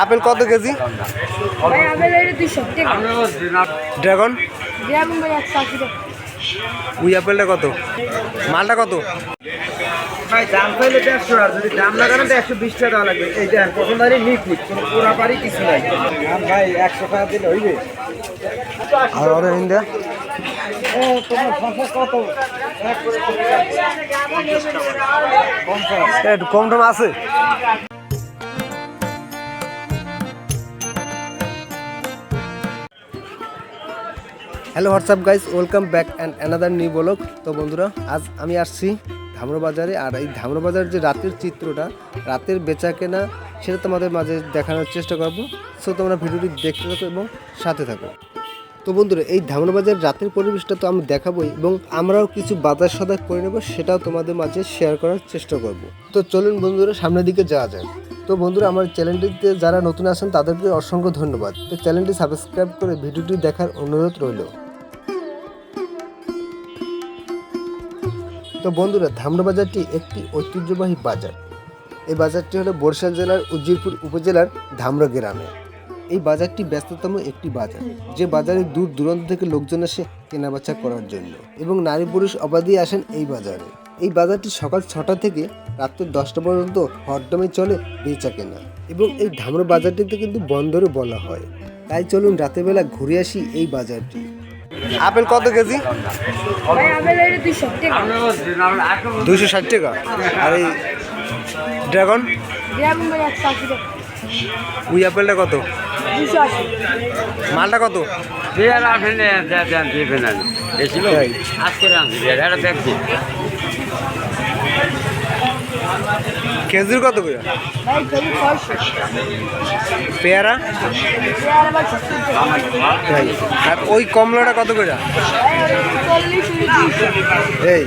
Apple কত KG? Dragon? We আপেলটা কত? মালটা কত? ভাই দাম পাইলে দেড়শো আর যদি দাম লাগানো তো একশো বিশ টাকা দেওয়া লাগবে। এই দেন প্রথম লিকুইড কোনো পুরা পারি কিছু নাই। ভাই একশো টাকা দিলে হইবে? আর অরে হিন্দা ও তোমার সংসার কত? একটু কম টম আছে? Hello WhatsApp guys welcome back and another new blog তো বন্ধুরা, আজ আমি আসছি বাজারে আর এই বাজারের যে রাতের চিত্রটা, রাতের বেচা কেনা সেটা তোমাদের মাঝে দেখানোর চেষ্টা করব। সো তোমরা ভিডিওটি দেখতে থাকো এবং সাথে থাকো। তো বন্ধুরা, এই ধামরাবাজার রাতের পরিবেশটা তো আমি দেখাবোই এবং আমরাও কিছু বাজার সদাই করে নেব, সেটাও তোমাদের মাঝে শেয়ার করার চেষ্টা করব। তো চলুন বন্ধুরা, সামনের দিকে যাওয়া যায় তো বন্ধুরা, আমার চ্যানেলটিতে যারা নতুন আছেন, তাদেরকে অসংখ্য ধন্যবাদ। তো চ্যানেলটি সাবস্ক্রাইব করে ভিডিওটি দেখার অনুরোধ রইল। তো বন্ধুরা ধামরা বাজারটি একটি ঐতিহ্যবাহী বাজার। এই বাজারটি হলো বরিশাল জেলার উজিরপুর উপজেলার ধামরা গ্রামে। এই বাজারটি ব্যস্ততম একটি বাজার, যে বাজারে দূর দূরান্ত থেকে লোকজন আসে কেনাবেচা করার জন্য এবং নারী পুরুষ অবাধই আসেন এই বাজারে। এই বাজারটি সকাল ছটা থেকে রাত্রি দশটা পর্যন্ত হরদমে চলে বেচা কেনা এবং এই ধামরা বাজারটিতে কিন্তু বন্দরে বলা হয়। তাই চলুন রাতের বেলা ঘুরে আসি এই বাজারটি। আপেল কত কেজি? দুইশো ষাট টাকা। আর এই ড্রাগন? উই আপেলটা কত? মালটা কত? আজকে কেজির কত করে? পেয়ারা। আর ওই কমলাটা কত করে? ভাই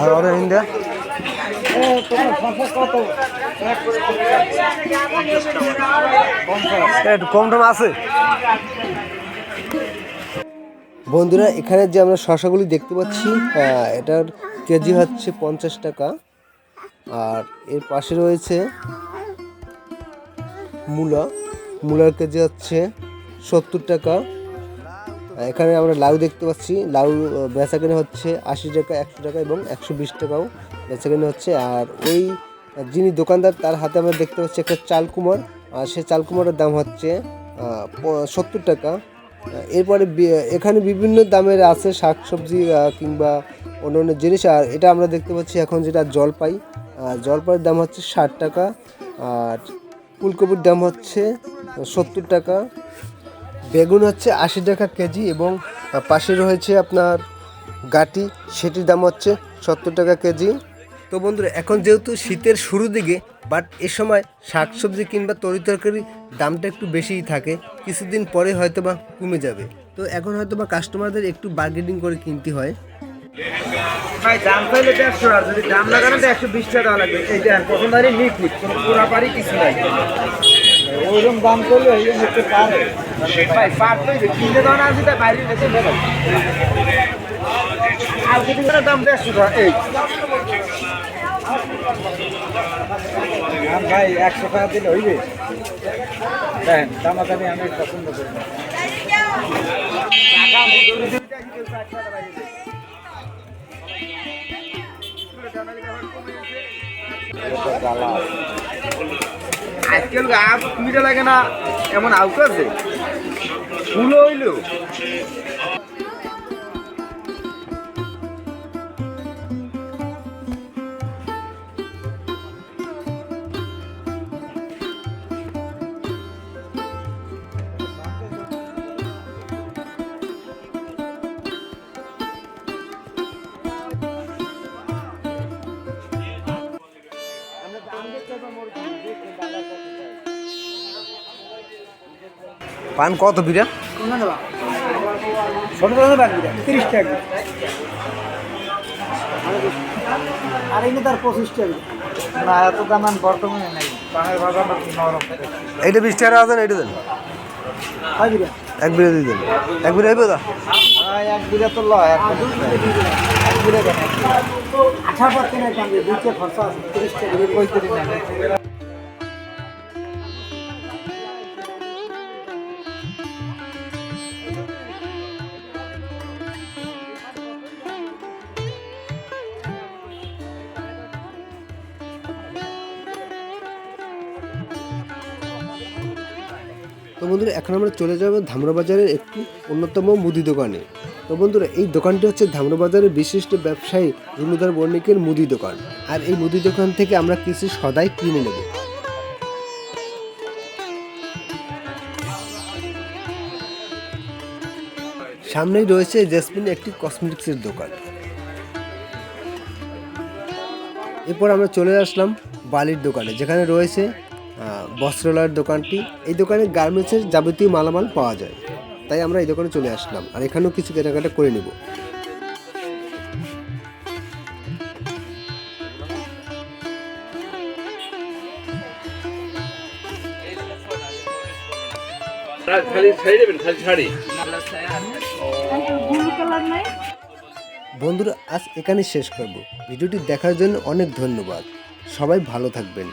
আর অরে হিন্দা ও তোমার সংসার কত একটু কম আছে। বন্ধুরা, এখানে যে আমরা শশাগুলি দেখতে পাচ্ছি এটার কেজি হচ্ছে পঞ্চাশ টাকা। আর এর পাশে রয়েছে মূলা। মূলার কেজি হচ্ছে সত্তর টাকা। এখানে আমরা লাউ দেখতে পাচ্ছি। লাউ বেচা কেনা হচ্ছে আশি টাকা, একশো টাকা এবং একশো বিশ টাকাও বেচা কেনা হচ্ছে। আর ওই যিনি দোকানদার, তার হাতে আমরা দেখতে পাচ্ছি একটা চাল আর সেই চাল দাম হচ্ছে সত্তর টাকা। এরপরে এখানে বিভিন্ন দামের আছে শাক সবজি কিংবা অন্য অন্য জিনিস। আর এটা আমরা দেখতে পাচ্ছি এখন যেটা জলপাই। জলপাইয়ের দাম হচ্ছে ষাট টাকা। আর ফুলকপির দাম হচ্ছে সত্তর টাকা। বেগুন হচ্ছে আশি টাকা কেজি এবং পাশে রয়েছে আপনার গাটি, সেটির দাম হচ্ছে সত্তর টাকা কেজি। তো বন্ধুরা, এখন যেহেতু শীতের শুরু দিকে বাট এ সময় শাকসবজি কিংবা তরি তরকারি দামটা একটু বেশিই থাকে, কিছুদিন পরে হয়তো বা কমে যাবে। তো এখন হয়তো বা কাস্টমারদের একটু বার্গেনিং করে কিনতে হয়। ভাই, দাম পাইলে দেড়শো, আর যদি দাম লাগানো তো একশো বিশ টাকা লাগবে। এই দেন প্রথম বাড়ি লিকুইড কোনো পুরা পারি কিছু নাই। ওইরকম দাম করলে এই হচ্ছে পারে ভাই পার তো কিনতে দাও না তাই বাইরে নিতে দেবে আর করে দাম দেড়শো টাকা এই। আর ভাই একশো টাকা দিলে হইবে? দেখেন দামাদামি আমি পছন্দ করি না। আজকাল আপ মিটা লাগে না এমন আউট আছে। ফুল হইল। পান কত বিরা তিরিশ টাকা আর তার পঁচিশ টাকা না এত দাম এইটা বিশ টাকা বিরা এক এক দা এক এক কেনার কাম খরচা আছে, তিরিশ টাকা। বন্ধুরা, এখন আমরা চলে যাব ধামরাবাজারের একটি অন্যতম মুদি দোকানে। তো বন্ধুরা, এই দোকানটি হচ্ছে ধামরা বাজারের বিশিষ্ট ব্যবসায়ী জমিদার বণিকের মুদি দোকান। আর এই মুদি দোকান থেকে আমরা কিছু সদাই কিনে নেব। সামনেই রয়েছে জেসমিন একটি কসমেটিক্সের দোকান। এরপর আমরা চলে আসলাম বালির দোকানে, যেখানে রয়েছে বস্ত্রালয়ের দোকানটি। এই দোকানে গার্মেন্টসের যাবতীয় মালামাল পাওয়া যায়। তাই আমরা এই দোকানে চলে আসলাম। আর এখানেও কিছু কেনাকাটা করে নেব। বন্ধুরা আজ এখানে শেষ করব। ভিডিওটি দেখার জন্য অনেক ধন্যবাদ। সবাই ভালো থাকবেন।